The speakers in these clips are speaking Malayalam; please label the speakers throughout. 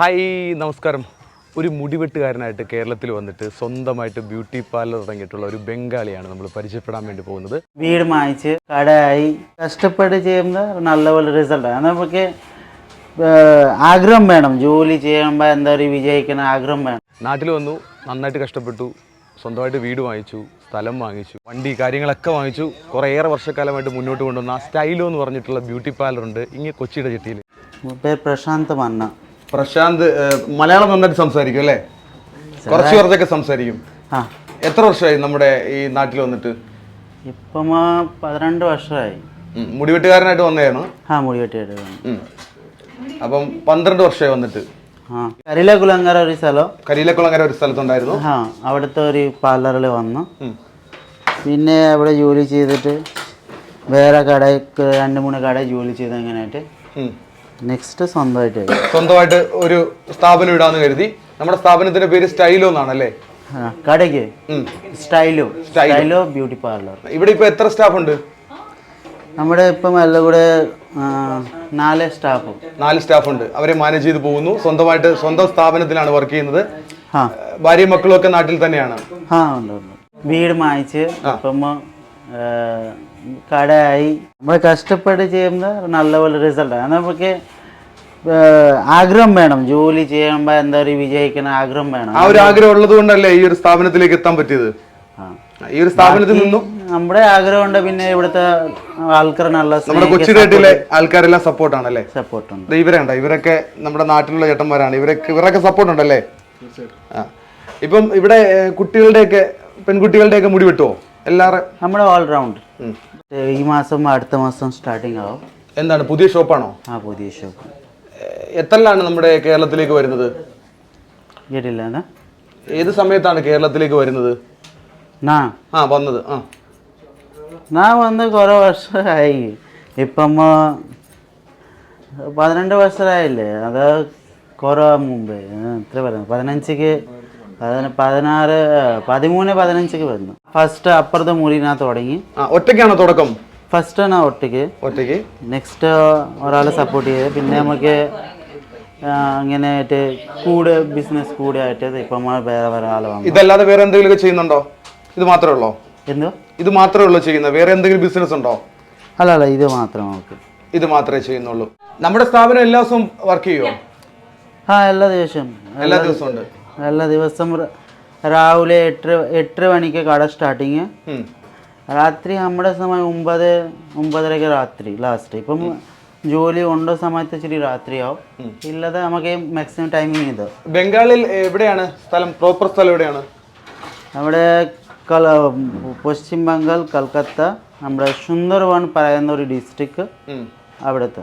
Speaker 1: ഹായ് നമസ്കാരം. ഒരു മുടിവെട്ടുകാരനായിട്ട് കേരളത്തിൽ വന്നിട്ട് സ്വന്തമായിട്ട് ബ്യൂട്ടി പാർലർ തുടങ്ങിയിട്ടുള്ള ഒരു ബംഗാളിയാണ് നമ്മൾ പരിചയപ്പെടാൻ വേണ്ടി പോകുന്നത്.
Speaker 2: വീട് മായിച്ച് കടയായി. കഷ്ടപ്പെട്ട് ചെയ്യുമ്പോൾ നല്ലപോലെ റിസൾട്ടാണ് നമുക്ക് ആഗ്രഹം വേണം. ജോലി ചെയ്യുമ്പോൾ എന്താ പറയുക വിജയിക്കണം ആഗ്രഹം വേണം.
Speaker 1: നാട്ടിൽ വന്നു നന്നായിട്ട് കഷ്ടപ്പെട്ടു സ്വന്തമായിട്ട് വീട് വാങ്ങിച്ചു സ്ഥലം വാങ്ങിച്ചു വണ്ടി കാര്യങ്ങളൊക്കെ വാങ്ങിച്ചു കുറേയേറെ വർഷക്കാലമായിട്ട് മുന്നോട്ട് കൊണ്ടുവന്ന ആ സ്റ്റൈലോ എന്ന് പറഞ്ഞിട്ടുള്ള ബ്യൂട്ടി പാർലർ ഉണ്ട് ഇങ്ങനെ കൊച്ചിയുടെ ചെട്ടിയിൽ
Speaker 2: പേര് പ്രശാന്ത് മന്ന.
Speaker 1: പ്രശാന്ത് മലയാളം നന്നായിട്ട് സംസാരിക്കും അല്ലേ? കുറച്ച് കുറച്ചൊക്കെ സംസാരിക്കും.
Speaker 2: ആ.
Speaker 1: എത്ര വർഷമായി നമ്മുടെ ഈ നാട്ടിൽ വന്നിട്ട്?
Speaker 2: ഇപ്പം ആ പന്ത്രണ്ട് വർഷമായി.
Speaker 1: ഉം, മുടിവെട്ടുകാരനായിട്ട് വന്നതാണ്
Speaker 2: ആ മുടി വെട്ടിയിട്ട് വന്നു.
Speaker 1: ഉം. അപ്പം പന്ത്രണ്ട് വർഷമായി വന്നിട്ട്.
Speaker 2: ആ. ഒരു സ്ഥലം.
Speaker 1: കരിയിലക്കുളങ്ങര ഒരു സ്ഥലത്തുണ്ടായിരുന്നു.
Speaker 2: ആ അവിടുത്തെ ഒരു പാർലറിൽ വന്നു.
Speaker 1: ഉം.
Speaker 2: പിന്നെ അവിടെ ജോലി ചെയ്തിട്ട് വേറെ കടയ്ക്ക് രണ്ട് മൂന്ന് കടയിൽ ജോലി ചെയ്ത് അങ്ങനെയായിട്ട്
Speaker 1: ഉം.
Speaker 2: നെക്സ്റ്റ് സ്വന്തമായിട്ട്
Speaker 1: സ്വന്തമായിട്ട് ഒരു സ്ഥാപനം ഇടാന്ന് കരുതി. നമ്മുടെ സ്ഥാപനത്തിന്റെ പേര് സ്റ്റൈലോ എന്നാണല്ലേ?
Speaker 2: കടയ്ക്ക്. സ്റ്റൈലോ. സ്റ്റൈലോ. Beauty parlour.
Speaker 1: ഇവിടെ ഇപ്പൊ എത്ര സ്റ്റാഫ് ഉണ്ട്
Speaker 2: നമ്മുടെ ഇപ്പം എല്ലാം കൂടെ നാല് സ്റ്റാഫ്.
Speaker 1: നാല് സ്റ്റാഫ് ഉണ്ട് അവരെ മാനേജ് ചെയ്ത് പോകുന്നു. സ്വന്തമായിട്ട് സ്വന്തം സ്ഥാപനത്തിലാണ് വർക്ക് ചെയ്യുന്നത്.
Speaker 2: ഭാര്യ
Speaker 1: ഭാര്യയും മക്കളും ഒക്കെ നാട്ടിൽ തന്നെയാണ്.
Speaker 2: ആ ഉണ്ട് ഉണ്ട്. വീട് മായിച്ച് ഇപ്പം ആ, കടയായി. നമ്മൾ കഷ്ടപ്പെട്ട് ചെയ്യുന്ന നല്ലപോലെ റിസൾട്ടാണ് നമുക്ക് ആഗ്രഹം വേണം. ജോലി ചെയ്യുമ്പോൾ എന്താ പറയുക വിജയിക്കുന്ന ആഗ്രഹം വേണം.
Speaker 1: ആ ഒരു ആഗ്രഹം ഉള്ളത് കൊണ്ടല്ലേ ഈ ഒരു സ്ഥാപനത്തിലേക്ക് എത്താൻ പറ്റിയത്? ഈ ഒരു സ്ഥാപനത്തിൽ നിന്നും?
Speaker 2: നമ്മുടെ ആഗ്രഹം ഉണ്ട് പിന്നെ ഇവിടുത്തെ ആൾക്കാർ നല്ല
Speaker 1: നമ്മുടെ കൊച്ചിനാട്ടിലെ ആൾക്കാരെല്ലാം സപ്പോർട്ടാണല്ലേ
Speaker 2: സപ്പോർട്ടുണ്ട്
Speaker 1: ദേ ഇവരെ ഉണ്ടോ ഇവരൊക്കെ നമ്മുടെ നാട്ടിലുള്ള ചേട്ടന്മാരാണ്. ഇവരൊക്കെ ഇവരൊക്കെ സപ്പോർട്ട് ഉണ്ടല്ലേ? ആ. ഇപ്പം ഇവിടെ കുട്ടികളുടെയൊക്കെ പെൺകുട്ടികളുടെയൊക്കെ മുടി വെട്ടുവോ? എല്ലാവരും
Speaker 2: നമ്മുടെ ഓൾറൗണ്ട് ഈ മാസം അടുത്ത മാസം സ്റ്റാർട്ടിങ് ആവും.
Speaker 1: എന്താണ് പുതിയ ഷോപ്പാണോ
Speaker 2: ആ പുതിയ ഷോപ്പ്
Speaker 1: എത്രലാണ് നമ്മുടെ കേരളത്തിലേക്ക് വരുന്നത്?
Speaker 2: കേട്ടില്ല
Speaker 1: ഏത് സമയത്താണ് കേരളത്തിലേക്ക് വരുന്നത്? ആ വന്നത് ആ.
Speaker 2: നാ വന്ന് കുറേ വർഷമായി. ഇപ്പം ആ, പതിനെട്ട് വർഷമായില്ലേ? അത് കുറേ മുമ്പേ എത്ര പറയുന്നത് പതിനഞ്ചിക്ക് പതിന പതിനാറ് പതിമൂന്ന് പതിനഞ്ചിക്ക് വന്നു ഫസ്റ്റ് അപ്പുറത്തെ മുറിനാ തുടങ്ങി.
Speaker 1: ഒറ്റയ്ക്കാണോ തുടക്കം?
Speaker 2: ഫസ്റ്റ് ആണ് ഒറ്റയ്ക്ക്.
Speaker 1: ഒറ്റയ്ക്ക്?
Speaker 2: നെക്സ്റ്റ് ഒരാളെ സപ്പോർട്ട് ചെയ്ത്. പിന്നെ നമുക്ക് അങ്ങനെ ആയിട്ട് കൂടെ ബിസിനസ് കൂടെ ആയിട്ട് ഇപ്പം വേറെ വേറെ ആളാണ്
Speaker 1: ഇതല്ലാതെ വേറെ എന്തെങ്കിലുമൊക്കെ ചെയ്യുന്നുണ്ടോ? ഇത് മാത്രമേ ഉള്ളോ?
Speaker 2: എന്തോ?
Speaker 1: ഇത് മാത്രമേ ഉള്ളൂ ചെയ്യുന്നത്. വേറെ എന്തെങ്കിലും ബിസിനസ് ഉണ്ടോ?
Speaker 2: അല്ല അല്ല ഇത് മാത്രം നമുക്ക്.
Speaker 1: ഇത് മാത്രമേ ചെയ്യുന്നുള്ളൂ. നമ്മുടെ സ്ഥാപനം എല്ലാ ദിവസവും വർക്ക് ചെയ്യുമോ
Speaker 2: ആ എല്ലാ ദിവസവും.
Speaker 1: എല്ലാ ദിവസവും ഉണ്ട്.
Speaker 2: എല്ലാ ദിവസം രാവിലെ എട്ട് എട്ടര മണിക്ക് കട സ്റ്റാർട്ടിങ്. രാത്രി നമ്മുടെ സമയം ഒമ്പത് ഒമ്പതരക്ക് രാത്രി ലാസ്റ്റ് ഇപ്പം ജോലി ഉണ്ടോ സമയത്ത് ഇച്ചിരി രാത്രിയാവും. ഇല്ലാതെ നമുക്ക് മാക്സിമം ടൈമിങ് ഇത്.
Speaker 1: ബംഗാളിൽ എവിടെയാണ് സ്ഥലം? പ്രോപ്പർ സ്ഥലം എവിടെയാണ്?
Speaker 2: നമ്മുടെ കല പശ്ചിമ ബംഗാൾ കൽക്കത്ത നമ്മുടെ സുന്ദർവൺ പറയുന്ന ഒരു ഡിസ്ട്രിക്ട് അവിടുത്തെ.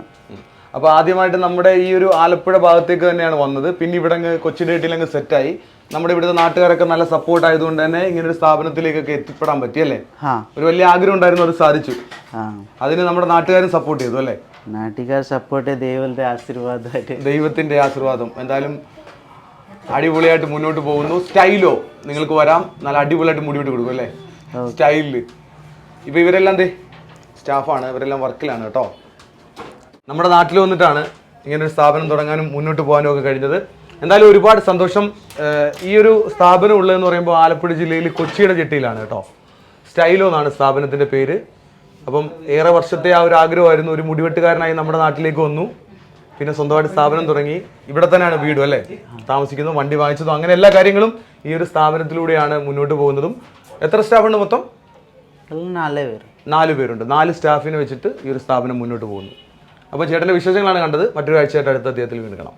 Speaker 1: ഉം. അപ്പൊ ആദ്യമായിട്ട് നമ്മുടെ ഈ ഒരു ആലപ്പുഴ ഭാഗത്തേക്ക് തന്നെയാണ് വന്നത്. പിന്നെ ഇവിടെ അങ്ങ് കൊച്ചി ഡേറ്റിൽ അങ്ങ് സെറ്റായി നമ്മുടെ ഇവിടുത്തെ നാട്ടുകാരൊക്കെ നല്ല സപ്പോർട്ട് ആയതുകൊണ്ട് തന്നെ ഇങ്ങനെ ഒരു സ്ഥാപനത്തിലേക്കൊക്കെ എത്തിപ്പെടാൻ പറ്റി
Speaker 2: അല്ലേ?
Speaker 1: ഒരു വലിയ ആഗ്രഹം ഉണ്ടായിരുന്നു അത് സാധിച്ചു. അതിന് നമ്മുടെ നാട്ടുകാരും സപ്പോർട്ട് ചെയ്തു അല്ലേ?
Speaker 2: നാട്ടുകാർ സപ്പോർട്ട് ദൈവത്തിന്റെ ആശീർവാദമായിട്ട്.
Speaker 1: ദൈവത്തിന്റെ ആശീർവാദം. എന്തായാലും അടിപൊളിയായിട്ട് മുന്നോട്ട് പോകുന്നു. സ്റ്റൈലോ നിങ്ങൾക്ക് വരാം. നല്ല അടിപൊളിയായിട്ട് മുടിവിട്ട് കൊടുക്കും അല്ലേ? സ്റ്റൈലിൽ. ഇപ്പൊ ഇവരെല്ലാം എന്തേ സ്റ്റാഫാണ്. ഇവരെല്ലാം വർക്കിലാണ് കേട്ടോ. നമ്മുടെ നാട്ടിൽ വന്നിട്ടാണ് ഇങ്ങനെ ഒരു സ്ഥാപനം തുടങ്ങാനും മുന്നോട്ട് പോകാനും ഒക്കെ കഴിഞ്ഞത്. എന്തായാലും ഒരുപാട് സന്തോഷം. ഈ ഒരു സ്ഥാപനം ഉള്ളതെന്ന് പറയുമ്പോൾ ആലപ്പുഴ ജില്ലയിൽ കൊച്ചിയുടെ ചെട്ടിയിലാണ് കേട്ടോ. സ്റ്റൈലോ എന്നാണ് സ്ഥാപനത്തിന്റെ പേര്. അപ്പം ഏറെ വർഷത്തെ ആ ഒരു ആഗ്രഹമായിരുന്നു. ഒരു മുടിവെട്ടുകാരനായി നമ്മുടെ നാട്ടിലേക്ക് വന്നു. പിന്നെ സ്വന്തമായിട്ട് സ്ഥാപനം തുടങ്ങി. ഇവിടെ തന്നെയാണ് വീടും അല്ലേ? താമസിക്കുന്നത് വണ്ടി വാങ്ങിച്ചതും അങ്ങനെ എല്ലാ കാര്യങ്ങളും ഈ ഒരു സ്ഥാപനത്തിലൂടെയാണ് മുന്നോട്ട് പോകുന്നതും. എത്ര സ്റ്റാഫുണ്ട് മൊത്തം?
Speaker 2: നാല് പേര്.
Speaker 1: നാല് പേരുണ്ട്. നാല് സ്റ്റാഫിനെ വെച്ചിട്ട് ഈ ഒരു സ്ഥാപനം മുന്നോട്ട് പോകുന്നു. അപ്പോൾ ചേട്ടന്റെ വിശേഷങ്ങളാണ് കണ്ടത്. മറ്റൊരു ആഴ്ചയായിട്ട് അടുത്ത അദ്ദേഹത്തിൽ വീണ്ടും കാണാം.